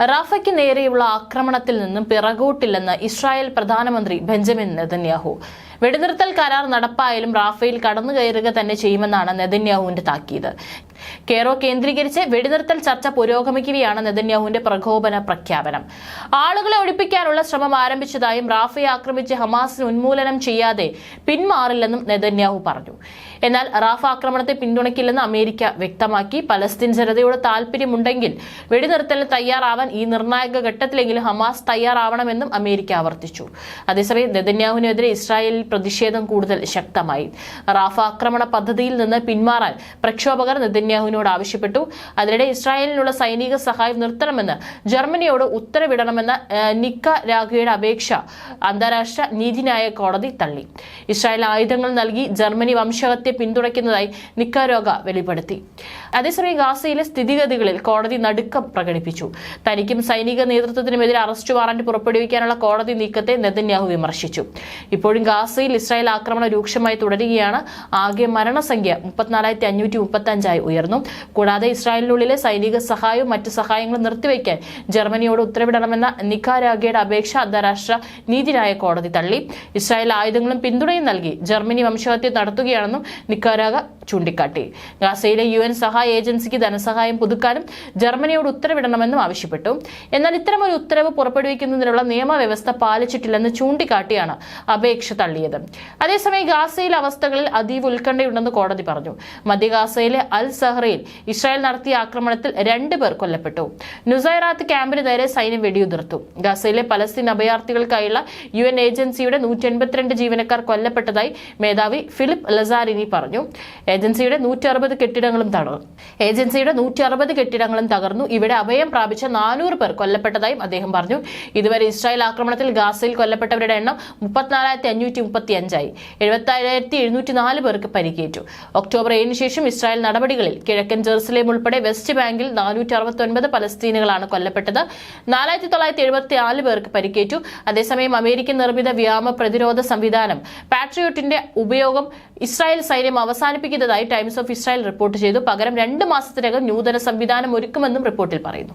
റാഫയ്ക്ക് നേരെയുള്ള ആക്രമണത്തിൽ നിന്നും പിറകോട്ടില്ലെന്ന് ഇസ്രായേൽ പ്രധാനമന്ത്രി ബെഞ്ചമിൻ നെതന്യാഹു. വെടിനിർത്തൽ കരാർ നടപ്പായാലും റാഫേൽ കടന്നു കയറുക തന്നെ ചെയ്യുമെന്നാണ് നെതന്യാഹുവിന്റെ താക്കീത്. കെയറോ കേന്ദ്രീകരിച്ച് വെടിനിർത്തൽ ചർച്ച പുരോഗമിക്കുകയാണ് നെതന്യാഹുവിന്റെ പ്രകോപന പ്രഖ്യാപനം. ആളുകളെ ഒഴിപ്പിക്കാനുള്ള ശ്രമം ആരംഭിച്ചതായും റാഫയെ ആക്രമിച്ച് ഹമാസിന് ഉന്മൂലനം ചെയ്യാതെ പിന്മാറില്ലെന്നും നെതന്യാഹു പറഞ്ഞു. എന്നാൽ റാഫ ആക്രമണത്തെ പിന്തുണയ്ക്കില്ലെന്ന് അമേരിക്ക വ്യക്തമാക്കി. പലസ്തീൻ ജനതയോട് താല്പര്യമുണ്ടെങ്കിൽ വെടിനിർത്തലിന് തയ്യാറാവാൻ ഈ നിർണായക ഘട്ടത്തിലെങ്കിലും ഹമാസ് തയ്യാറാവണമെന്നും അമേരിക്ക ആവർത്തിച്ചു. അതേസമയം നെതന്യാഹുവിനെതിരെ ഇസ്രായേലിൽ പ്രതിഷേധം കൂടുതൽ ശക്തമായി. റാഫ ആക്രമണ പദ്ധതിയിൽ നിന്ന് പിന്മാറാൻ പ്രക്ഷോഭകർ നെതന്യാഹുവിനോട് ആവശ്യപ്പെട്ടു. അതിനിടെ ഇസ്രായേലിനുള്ള സൈനിക സഹായം നിർത്തണമെന്ന് ജർമ്മനിയോട് ഉത്തരവിടണമെന്ന നിക്ക രാഘയുടെ അപേക്ഷ അന്താരാഷ്ട്ര നീതിന്യായ കോടതി തള്ളി. ഇസ്രായേൽ ആയുധങ്ങൾ നൽകി ജർമ്മനി വംശഹത്യ പിന്തുണയ്ക്കുന്നതായി നിക്കാരോഗ വെളിപ്പെടുത്തി. അതേസമയം ഗാസയിലെ സ്ഥിതിഗതികളിൽ കോടതി നടുക്കം പ്രകടിപ്പിച്ചു. തനിക്കും സൈനിക നേതൃത്വത്തിനുമെതിരെ അറസ്റ്റ് വാറന്റ് പുറപ്പെടുവിക്കാനുള്ള കോടതി നീക്കത്തെ നെതന്യാഹു വിമർശിച്ചു. ഇപ്പോഴും ഗാസയിൽ ഇസ്രായേൽ ആക്രമണം രൂക്ഷമായി തുടരുകയാണ്. ആകെ മരണസംഖ്യ മുപ്പത്തിനാലായിരത്തി അഞ്ഞൂറ്റി മുപ്പത്തി അഞ്ചായി കൂടാതെ ഇസ്രായേലിനുള്ളിലെ സൈനിക സഹായവും മറ്റ് സഹായങ്ങളും നിർത്തിവെക്കാൻ ജർമ്മനിയോട് ഉത്തരവിടണമെന്ന നിക്കാരാഗയുടെ അപേക്ഷ അന്താരാഷ്ട്ര നീതിന്യായ കോടതി തള്ളി. ഇസ്രായേൽ ആയുധങ്ങളും പിന്തുണയും നൽകി ജർമ്മനി വംശഹത്യ നടത്തുകയാണെന്നും നിക്കാരാഗ ചൂണ്ടിക്കാട്ടി. ഗാസയിലെ യു എൻ സഹായ ഏജൻസിക്ക് ധനസഹായം പുതുക്കാനും ജർമ്മനിയോട് ഉത്തരവിടണമെന്നും ആവശ്യപ്പെട്ടു. എന്നാൽ ഇത്തരമൊരു ഉത്തരവ് പുറപ്പെടുവിക്കുന്നതിനുള്ള നിയമവ്യവസ്ഥ പാലിച്ചിട്ടില്ലെന്ന് ചൂണ്ടിക്കാട്ടിയാണ് അപേക്ഷ തള്ളിയത്. അതേസമയം ഗാസയിലെ അവസ്ഥകളിൽ അതീവ ഉത്കണ്ഠയുണ്ടെന്ന് കോടതി പറഞ്ഞു. മധ്യ ഗാസയിലെ അൽ സഹറയിൽ ഇസ്രായേൽ നടത്തിയ ആക്രമണത്തിൽ രണ്ടുപേർ കൊല്ലപ്പെട്ടു. നുസൈറാത്ത് ക്യാമ്പിന് നേരെ സൈന്യം വെടിയുതിർത്തു. ഗസയിലെ പലസ്തീൻ അഭയാർത്ഥികൾക്കായുള്ള യു എൻ ഏജൻസിയുടെ നൂറ്റി എൺപത്തിരണ്ട് ജീവനക്കാർ കൊല്ലപ്പെട്ടതായി മേധാവി ഫിലിപ്പ് ലസാരിനി പറഞ്ഞു. ഏജൻസിയുടെ നൂറ്റി അറുപത് കെട്ടിടങ്ങളും തകർന്നു. ഏജൻസിയുടെ നൂറ്റി അറുപത് കെട്ടിടങ്ങളും തകർന്നു. ഇവിടെ അഭയം പ്രാപിച്ച നാനൂറ് പേർ കൊല്ലപ്പെട്ടതായും അദ്ദേഹം പറഞ്ഞു. ഇതുവരെ ഇസ്രായേൽ ആക്രമണത്തിൽ ഗാസയിൽ കൊല്ലപ്പെട്ടവരുടെ എണ്ണം മുപ്പത്തിനാലായിരത്തി അഞ്ഞൂറ്റി മുപ്പത്തി അഞ്ചായി എഴുപത്തി എഴുന്നൂറ്റി നാല് പേർക്ക് പരിക്കേറ്റു. ഒക്ടോബർ ഏഴിന് ശേഷം ഇസ്രായേൽ നടപടികളിൽ കിഴക്കൻ ജെറുസലേം ഉൾപ്പെടെ വെസ്റ്റ് ബാങ്കിൽ നാനൂറ്റി അറുപത്തി ഒൻപത് പലസ്തീനുകളാണ് കൊല്ലപ്പെട്ടത്. നാലായിരത്തി തൊള്ളായിരത്തി എഴുപത്തി പേർക്ക് പരിക്കേറ്റു. അതേസമയം അമേരിക്കൻ നിർമ്മിത വ്യോമ പ്രതിരോധ സംവിധാനം പാട്രിയോട്ടിന്റെ ഉപയോഗം ഇസ്രായേൽ സൈന്യം അവസാനിപ്പിക്കുന്നതായി ടൈംസ് ഓഫ് ഇസ്രായേൽ റിപ്പോർട്ട് ചെയ്തു. പകരം രണ്ട് മാസത്തിനകം നൂതന സംവിധാനം ഒരുക്കുമെന്നും റിപ്പോർട്ടിൽ പറയുന്നു.